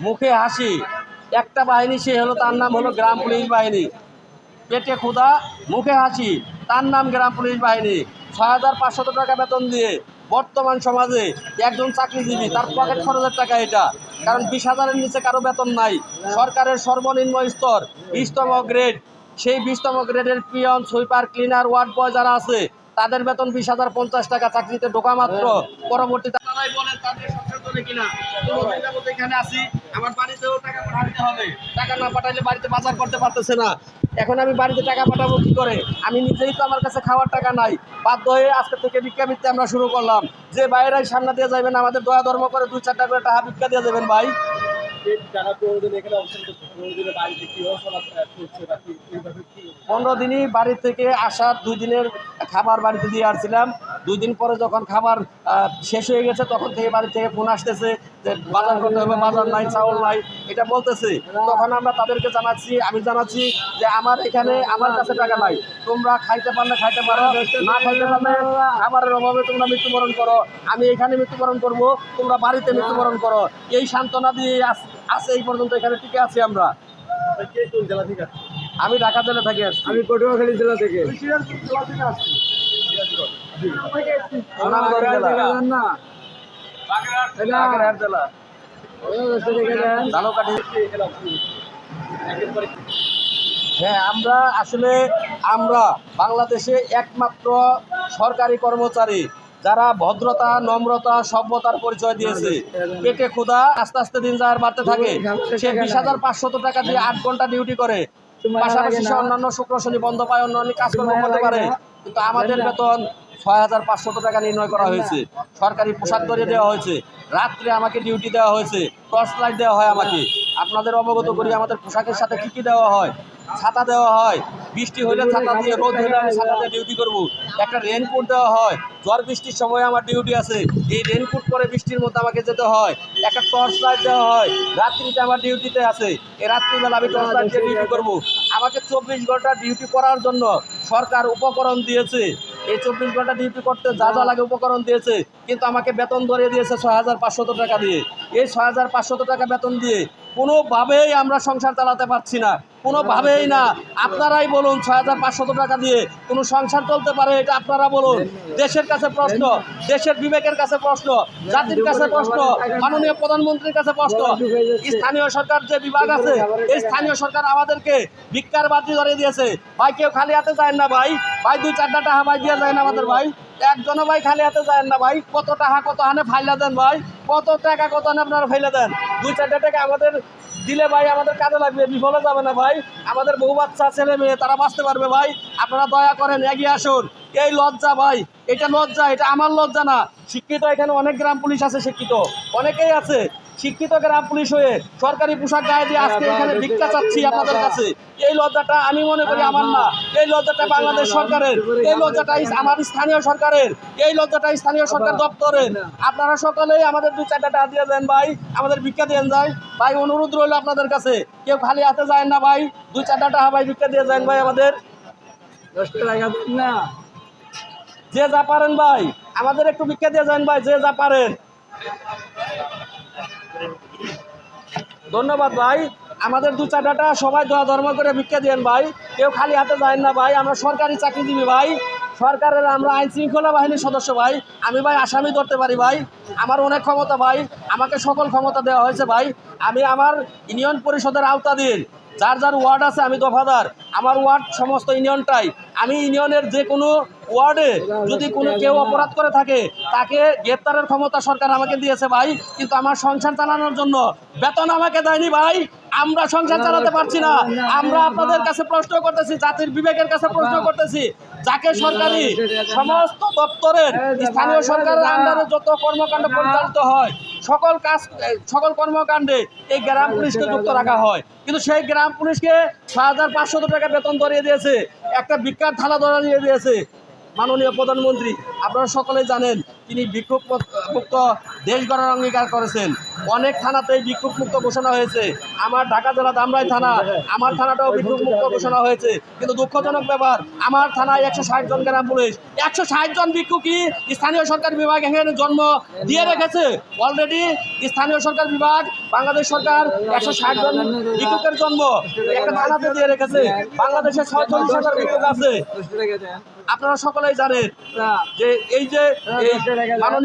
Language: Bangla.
মুখে হাসি। একটা বাহিনী, সে হলো তার নাম হলো গ্রাম পুলিশ বাহিনী। পেটে ক্ষুধা, মুখে হাসি, তার নাম গ্রাম পুলিশ বাহিনী। ছয় হাজার পাঁচশত টাকা বেতন দিয়ে বর্তমান সমাজে একজন চাকরিজীবী, তার পকেট খরচের টাকা এটা। কারণ বিশ হাজারের নিচে কারও বেতন নাই। সরকারের সর্বনিম্ন স্তর, বিশতম গ্রেড। সেই বিশতম গ্রেডের peon, sweeper, cleaner, ward boy যারা আছে, তাদের বেতন বিশ হাজার পঞ্চাশ টাকা চাকরিতে ঢোকা মাত্র। পরবর্তীতে তারাই বলেন, তাদের সংসার চলে কিনা? এখানে আসি। আমার বাড়িতেও টাকা পাঠাতে হবে। টাকা না পাঠালে বাড়িতে বাজার করতে পারতেছে না। এখন আমি বাড়িতে টাকা পাঠাবো কি করে? আমি নিজেই তো আমার কাছে খাওয়ার টাকা নাই। বাধ্য হয়ে আজকে থেকে ভিক্ষা ভিক্ষাবৃত্তি আমরা শুরু করলাম। যে বাইরে সামনে দিয়ে যাবেন আমাদের দয়া ধর্ম করে দুই চারটা করে টাকা ভিক্ষা দিয়ে যাবেন ভাই। পনেরো দিনই বাড়ি থেকে আসার দুই দিনের খাবার বাড়িতে দিয়ে আসছিলাম। দুই দিন পরে যখন খাবার শেষ হয়ে গেছে, তখন থেকে বাড়ি থেকে ফোন আসতেছে যে বাজার করতে হবে, বাজার নাই, চাউল নাই, এটা বলতেছে। তখন আমরা তাদেরকে জানাচ্ছি, আমি জানাচ্ছি যে আমার এখানে আমার কাছে টাকা নাই। তোমরা খাইতে পারলে খাইতে পারো, না খাইতে পারলে খাবারের অভাবে তোমরা মৃত্যুবরণ করো। আমি এখানে মৃত্যুবরণ করব, তোমরা বাড়িতে মৃত্যুবরণ করো। এই সান্ত্বনা দিয়ে আছে এই পর্যন্ত এখানে টিকে আছি আমরা। জেলা থেকে আমি ঢাকা জেলে থাকি আসছি। আমি পটুয়াখালী জেলা থেকে। জেলা। হ্যাঁ আমরা আসলে আমরা বাংলাদেশে একমাত্র সরকারি কর্মচারী। যারা ভদ্রতা, নম্রতা, সভ্যতার পরিচয় দিয়েছে পেটে ক্ষুধা, আস্তে আস্তে দিন যাওয়ার বাড়তে থাকে, সে বিশ হাজার পাঁচশত টাকা দিয়ে আট ঘণ্টা ডিউটি করে, পাশাপাশি সে অন্যান্য শুক্র শনি বন্ধ পায়, অন্যান্য কাজকর্ম করতে পারে, কিন্তু আমাদের বেতন ছয় হাজার পাঁচশত টাকা নির্ণয় করা হয়েছে, সরকারি পোশাক ধরিয়ে দেওয়া হয়েছে, রাত্রে আমাকে ডিউটি দেওয়া হয়েছে টর্চ লাইট দেওয়া হয় আমাকে। আপনাদের অবগত করি, আমাদের পোশাকের সাথে কী কী দেওয়া হয়? ছাতা দেওয়া হয়। বৃষ্টি হলে ছাতা দিয়ে, রোদ হলে আমি ছাতা দিয়ে ডিউটি করব। একটা রেনকোট দেওয়া হয়। ঝড় বৃষ্টির সময় আমার ডিউটি আছে। এই রেনকোট পরে বৃষ্টির মধ্যে আমাকে যেতে হয়। একটা টর্চ লাইট দেওয়া হয়। রাত্রিতে আমার ডিউটিতে আছে। এই রাত্রিবেলা আমি টর্চ লাইট দিয়ে ডিউটি করব। আমাকে চব্বিশ ঘণ্টা ডিউটি করার জন্য সরকার উপকরণ দিয়েছে। এই চব্বিশ ঘণ্টা ডিউটি করতে যা যা লাগে উপকরণ দিয়েছে। কিন্তু আমাকে বেতন ধরে দিয়েছে ছয় হাজার পাঁচশত টাকা দিয়ে। এই ছয় হাজার পাঁচশত টাকা বেতন দিয়ে কোনোভাবেই আমরা সংসার চালাতে পারছি না। কোনোভাবেই না। আপনারাই বলুন, ছয় হাজার পাঁচশত টাকা দিয়ে কোনো সংসার চলতে পারে, এটা আপনারা বলুন। দেশের কাছে প্রশ্ন, দেশের বিবেকের কাছে প্রশ্ন, জাতির কাছে প্রশ্ন, মাননীয় প্রধানমন্ত্রীর কাছে প্রশ্ন। স্থানীয় সরকার যে বিভাগ আছে, এই স্থানীয় সরকার আমাদেরকে ভিক্ষার বাতি ধরিয়ে দিয়েছে। ভাই, কেউ খালি হাতে যায় না ভাই? ভাই, দুই চারটা টাকা ভাই দিয়ে যায় না আমাদের ভাই? একজনও ভাই খালি হাতে যায় না ভাই? কত টাকা, কত হানে ফাইলা দেন ভাই? কত টাকা, কত হানে আপনারা ফাইলা দেন? দুই চারটা টাকা আমাদের দিলে ভাই, আমাদের কাজে লাগবে, বিফলে যাবে না ভাই? আমাদের বহু বাচ্চা, ছেলে মেয়ে, তারা বাঁচতে পারবে ভাই। আপনারা দয়া করেন, এগিয়ে আসুন। এই লজ্জা ভাই, এটা লজ্জা, এটা আমার লজ্জা না। শিক্ষিত এখানে অনেক গ্রাম পুলিশ আছে শিক্ষিত। অনেকেই আছে শিক্ষিত গ্রাম পুলিশ হয়ে সরকারি পোশাক গায়ে দিয়ে আজকে এখানে ভিক্ষা চাচ্ছি আপনাদের কাছে। এই লজ্জাটা আমি মনে করি আমার না। এই লজ্জাটা বাংলাদেশ সরকারের। এই লজ্জাটা আমার স্থানীয় সরকারের। এই লজ্জাটা স্থানীয় সরকার দপ্তরের। আপনারা সকলেই আমাদের দুই চারটা টাকা দিয়ে দেন ভাই। আমাদের ভিক্ষা দিয়ে যায় ভাই। অনুরোধ রইল আপনাদের কাছে। কেউ খালি হাতে যায় না ভাই। দুই চারটা টাকা ভাই ভিক্ষা দিয়ে যান ভাই আমাদের। না। যে যা পারেন ভাই। আমাদের একটু ভিক্ষা দিয়ে যান ভাই যে যা পারেন। ধন্যবাদ ভাই। আমাদের দু চারটা সবাই দোয়া ধর্ম করে ভিক্ষা দিয়েন ভাই। কেউ খালি হাতে যায় না ভাই। আমরা সরকারি চাকরি চাকরিজীবী ভাই। সরকারের আমরা আইন শৃঙ্খলা বাহিনীর সদস্য ভাই। আমি ভাই আসামি ধরতে পারি ভাই। আমার অনেক ক্ষমতা ভাই। আমাকে সকল ক্ষমতা দেওয়া হয়েছে ভাই। আমি আমার ইউনিয়ন পরিষদের আওতাধীন। যার যার ওয়ার্ড আছে আমি দফাদার। আমার ওয়ার্ড সমস্ত ইউনিয়নটাই। আমি ইউনিয়নের যে কোনো ওয়ার্ডে যদি কোনো কেউ অপরাধ করে থাকে, তাকে গ্রেপ্তারের ক্ষমতা সরকার আমাকে দিয়েছে ভাই, কিন্তু আমার সংসার চালানোর জন্য বেতন আমাকে দেয়নি ভাই। আমরা সংসার চালাতে পারছি না। আমরা আপনাদের কাছে প্রশ্ন করতেছি, জাতির বিবেকের কাছে প্রশ্ন করতেছি। যাকে সরকারি সমস্ত দপ্তরের স্থানীয় সরকারের আন্ডারে যত কর্মকাণ্ড পরিচালিত হয়, সকল কাজ, সকল কর্মকাণ্ডে এই গ্রাম পুলিশকে যুক্ত রাখা হয়। কিন্তু সেই গ্রাম পুলিশকে ছয় হাজার টাকা বেতন ধরিয়ে দিয়েছে। একটা বিজ্ঞান থানা দিয়ে দিয়েছে। মাননীয় প্রধানমন্ত্রী, আপনারা সকলে জানেন তিনি বিক্ষোভ মুক্ত দেশ গড়ার অঙ্গীকার করেছেন। অনেক থানাতেই বিক্ষোভ মুক্ত ঘোষণা হয়েছে। আমার ঢাকা জেলা দামরাই থানা, আমার থানাটাও বিক্ষোভ মুক্ত ঘোষণা হয়েছে। কিন্তু দুঃখজনক ব্যাপার, আমার থানায় একশো ষাট জন গ্রাম পুলিশ। একশো ষাট জন বিক্ষোভী স্থানীয় সরকার বিভাগ এখানে জন্ম দিয়ে রেখেছে? অলরেডি স্থানীয় সরকার বিভাগ, বাংলাদেশ সরকার একশো ষাট জন বিক্ষোভের জন্ম একটা থানাতে দিয়ে রেখেছে। বাংলাদেশের ছয়চল্লিশ হাজার বিক্ষোভ আছে। দশ টাকা দেন আপনারা সকলেই জানেন যে এই যে মাননীয়